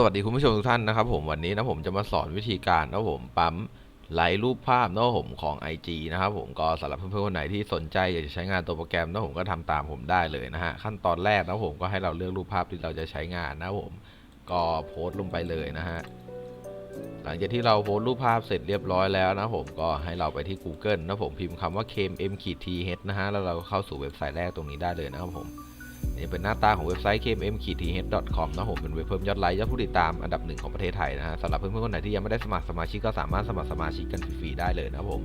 สวัสดีคุณผู้ชมทุกท่านนะครับผมวันนี้นะผมจะมาสอนวิธีการนะผมปั๊มไลค์รูปภาพนะผมของ IG นะครับผมก็สำหรับเพื่อนๆคนไหนที่สนใจอยากจะใช้งานตัวโปรแกรมนะผมก็ทำตามผมได้เลยนะฮะขั้นตอนแรกนะผมก็ให้เราเลือกรูปภาพที่เราจะใช้งานนะผมก็โพสต์ลงไปเลยนะฮะหลังจากที่เราโพสต์รูปภาพเสร็จเรียบร้อยแล้วนะผมก็ให้เราไปที่ Google นะผมพิมพ์คำว่า kmm-th นะฮะแล้วเราก็เข้าสู่เว็บไซต์แรกตรงนี้ได้เลยนะครับผม นี่เป็นหน้าตาของเว็บไซต์ kmm-th.com นะผมเป็นเว็บเพิ่มยอดไลค์ยอดผู้ติดตามอันดับหนึ่งของประเทศไทยนะฮะสำหรับเพื่อนๆคนไหนที่ยังไม่ได้สมัครสมาชิกก็สามารถสมัครสมาชิกกันฟรีๆได้เลยนะผม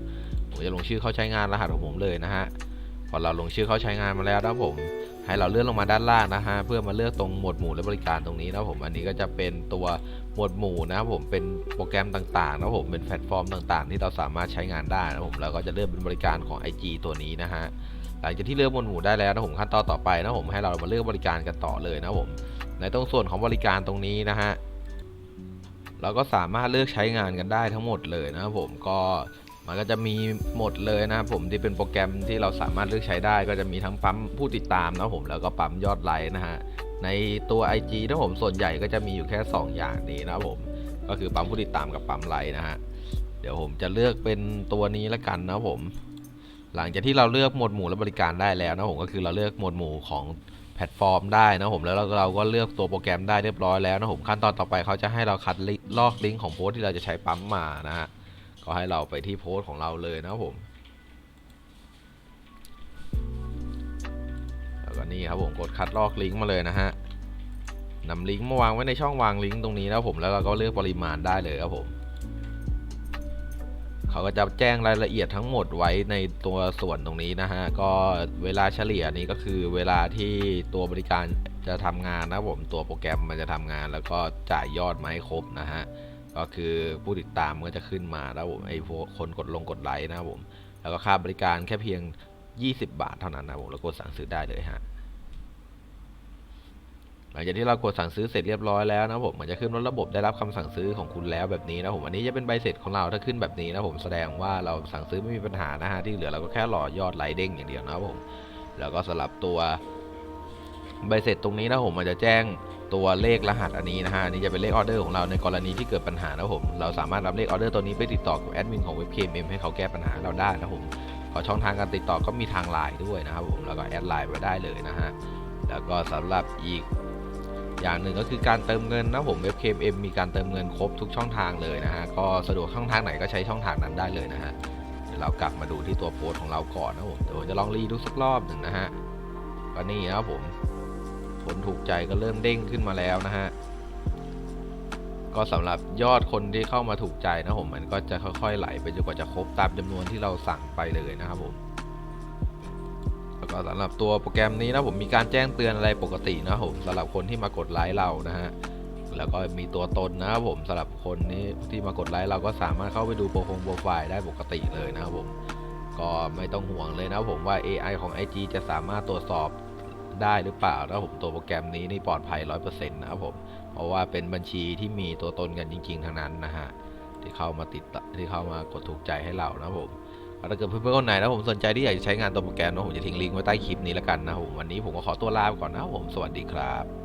ผมจะลงชื่อเข้าใช้งานรหัสของผมเลยนะฮะพอเราลงชื่อเข้าใช้งานมาแล้วนะผมให้เราเลื่อนลงมาด้านล่างนะฮะเพื่อมาเลือกตรงหมวดหมู่และบริการตรงนี้นะผมอันนี้ก็จะเป็นตัวหมวดหมู่นะครับผมเป็นโปรแกรมต่างๆนะผมเป็นแพลตฟอร์มต่างๆ ที่เราสามารถใช้งานได้นะผมแล้วก็จะเลือกเป็นบริการของ IG ตัวนี้นะฮะ หลังจากที่เลือกหมวดหมู่ได้แล้วนะผมขั้นตอนต่อไปนะผมให้เรามาเลือกบริการกันต่อเลยนะผมในตรงส่วนของบริการตรงนี้นะฮะเราก็สามารถเลือกใช้งานกันได้ทั้งหมดเลยนะครับผมก็มันก็จะมีหมดเลยนะครับผมที่เป็นโปรแกรมที่เราสามารถเลือกใช้ได้ ก็จะมีทั้งปั๊มผู้ติดตามนะผมแล้วก็ปั๊มยอดไลค์นะฮะในตัว IG นะผมส่วนใหญ่ก็จะมีอยู่แค่ 2 อย่างนี้นะครับผมก็คือปั๊มผู้ติดตามกับปั๊มไลค์นะฮะเดี๋ยวผมจะเลือกเป็นตัวนี้ละกันนะผม หลังจากที่เราเลือกหมวดหมู่และบริการได้แล้วนะผมก็คือเราเลือกหมวดหมู่ของแพลตฟอร์มได้นะผมแล้วเราเราก็เลือกตัวโปรแกรมได้เรียบร้อยแล้วนะผมขั้นตอนต่อไปเขาจะให้เราคัดลอกลิงก์ของโพสต์ที่เราจะใช้ปั๊มมานะฮะก็ให้เราไปที่โพสต์ของเราเลยนะผมแล้วก็นี่ครับผมกดคัดลอกลิงก์มาเลยนะฮะนำลิงก์มาวางไว้ในช่องวางลิงก์ตรงนี้นะผมแล้วเราก็เลือกปริมาณได้เลยครับผม เขาก็จะแจ้งรายละเอียดทั้งหมดไว้ในตัวส่วนตรงนี้นะฮะ ก็เวลาเฉลี่ยนี้ก็คือเวลาที่ตัวบริการจะทำงานนะผมตัวโปรแกรมมันจะทำงาน แล้วก็จ่ายยอดมาให้ครบนะฮะ ก็คือผู้ติดตามก็จะขึ้นมาแล้วผมไอ้พวกคนกดลงกดไลค์นะผม แล้วก็ค่าบริการแค่เพียง 20 บาทเท่านั้นนะผมแล้วกดสั่งซื้อได้เลยฮะ หลังจากที่เรากดสั่งซื้อเสร็จเรียบร้อยแล้วนะผมมันจะขึ้นว่าระบบได้รับคำสั่งซื้อของคุณแล้วแบบนี้นะผมอันนี้จะเป็นใบเสร็จของเราถ้าขึ้นแบบนี้นะผมแสดงว่าเราสั่งซื้อไม่มีปัญหานะฮะที่เหลือเราก็แค่รอยอดไลค์เด้งอย่างเดียวนะผมแล้วก็สลับตัวใบเสร็จตรงนี้นะผมมันจะแจ้งตัวเลขรหัสอันนี้นะฮะนนี้จะเป็นเลขออเดอร์ของเราในกรณีที่เกิดปัญหานะผมเราสามารถรับเลขออเดอร์ตัวนี้ไปติดต่อกับแอดมินของเว็บเคมให้เขาแก้ปัญหาเราได้นะผมขอช่องทางการติดต่อก็มีทางไลน์ด้วยนะครับผมแล้วก็แอดไลน์ไปได้เลยนะฮะแล้วก็สำหรับอีก อย่างหนึ่งก็คือการเติมเงินนะผมเว็บ KMM มีการเติมเงินครบทุกช่องทางเลยนะฮะก็สะดวกช่องทางไหนก็ใช้ช่องทางนั้นได้เลยนะฮะเดี๋ยวเรากลับมาดูที่ตัวโพสของเราก่อนนะผมเดี๋ยวจะลองรีดูสักรอบหนึ่งนะฮะก็นี่นะครับผมผลถูกใจก็เริ่มเด้งขึ้นมาแล้วนะฮะก็สำหรับยอดคนที่เข้ามาถูกใจนะผมมันก็จะค่อยๆไหลไปจนกว่าจะครบตามจำนวนที่เราสั่งไปเลยนะครับผม ก็สำหรับตัวโปรแกรมนี้นะผมมีการแจ้งเตือนอะไรปกตินะผมสำหรับคนที่มากดไลค์เรานะฮะแล้วก็มีตัวตนนะครับผมสำหรับคนนี้ที่มากดไลค์เราก็สามารถเข้าไปดูโปรโฟงโปรไฟล์ได้ปกติเลยนะครับผมก็ไม่ต้องห่วงเลยนะผมว่า AI ของ IG จะสามารถตรวจสอบได้หรือเปล่านะผมตัวโปรแกรมนี้นี่ปลอดภัย 100%นะครับผม เพราะว่าเป็นบัญชีที่มีตัวตนกันจริง ๆ ทั้งนั้นนะฮะที่เข้ามาติดที่เข้ามากดถูกใจให้เรานะครับผม ถ้าเกิดเพื่อนๆคนไหนนะผมสนใจที่อยากจะใช้งานตัวโปรแกรมนะผมจะทิ้งลิงก์ไว้ใต้คลิปนี้แล้วกันนะผมวันนี้ผมก็ขอตัวลาไปก่อนนะผมสวัสดีครับ